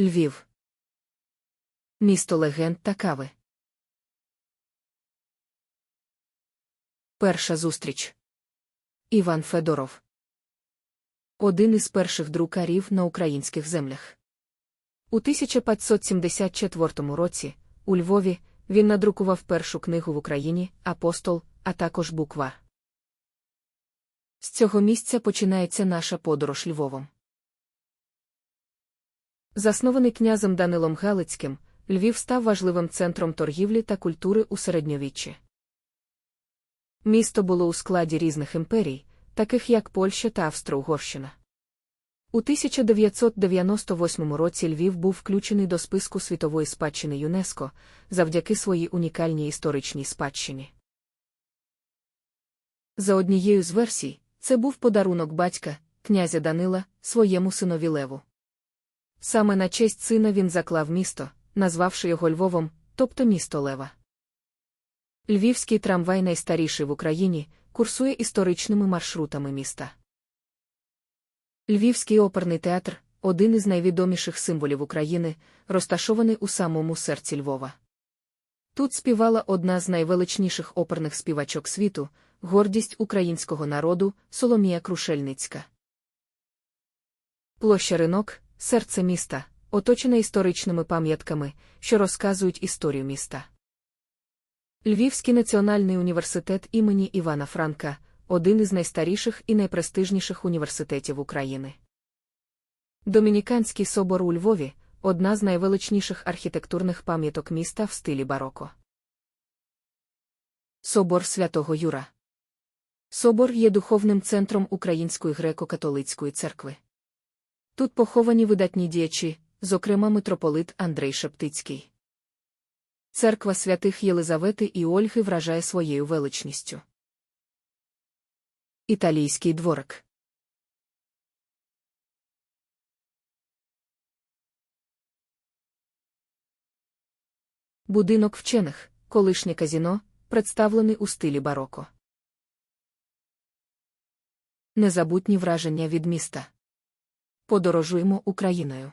Львів. Місто легенд та кави. Перша зустріч. Іван Федоров. Один із перших друкарів на українських землях. У 1574 році, у Львові, він надрукував першу книгу в Україні Апостол, а також буква. З цього місця починається наша подорож Львовом. Заснований князем Данилом Галицьким, Львів став важливим центром торгівлі та культури у середньовіччі. Місто було у складі різних імперій, таких як Польща та Австро-Угорщина. У 1998 році Львів був включений до списку світової спадщини ЮНЕСКО завдяки своїй унікальній історичній спадщині. За однією з версій, це був подарунок батька, князя Данила, своєму синові Леву. Саме на честь сина він заклав місто, назвавши його Львовом, тобто місто Лева. Львівський трамвай найстаріший в Україні, курсує історичними маршрутами міста. Львівський оперний театр один із найвідоміших символів України, розташований у самому серці Львова. Тут співала одна з найвеличніших оперних співачок світу, гордість українського народу Соломія Крушельницька. Площа ринок, серце міста, оточене історичними пам'ятками, що розказують історію міста. Львівський національний університет імені Івана Франка один із найстаріших і найпрестижніших університетів України. Домініканський собор у Львові одна з найвеличніших архітектурних пам'яток міста в стилі бароко. Собор святого Юра. Собор є духовним центром Української греко-католицької церкви. Тут поховані видатні діячі, зокрема митрополит Андрей Шептицький. Церква святих Єлизавети і Ольги вражає своєю величністю. Італійський дворик. Будинок вчених, колишнє казіно, представлений у стилі бароко. Незабутні враження від міста. Подорожуємо Україною.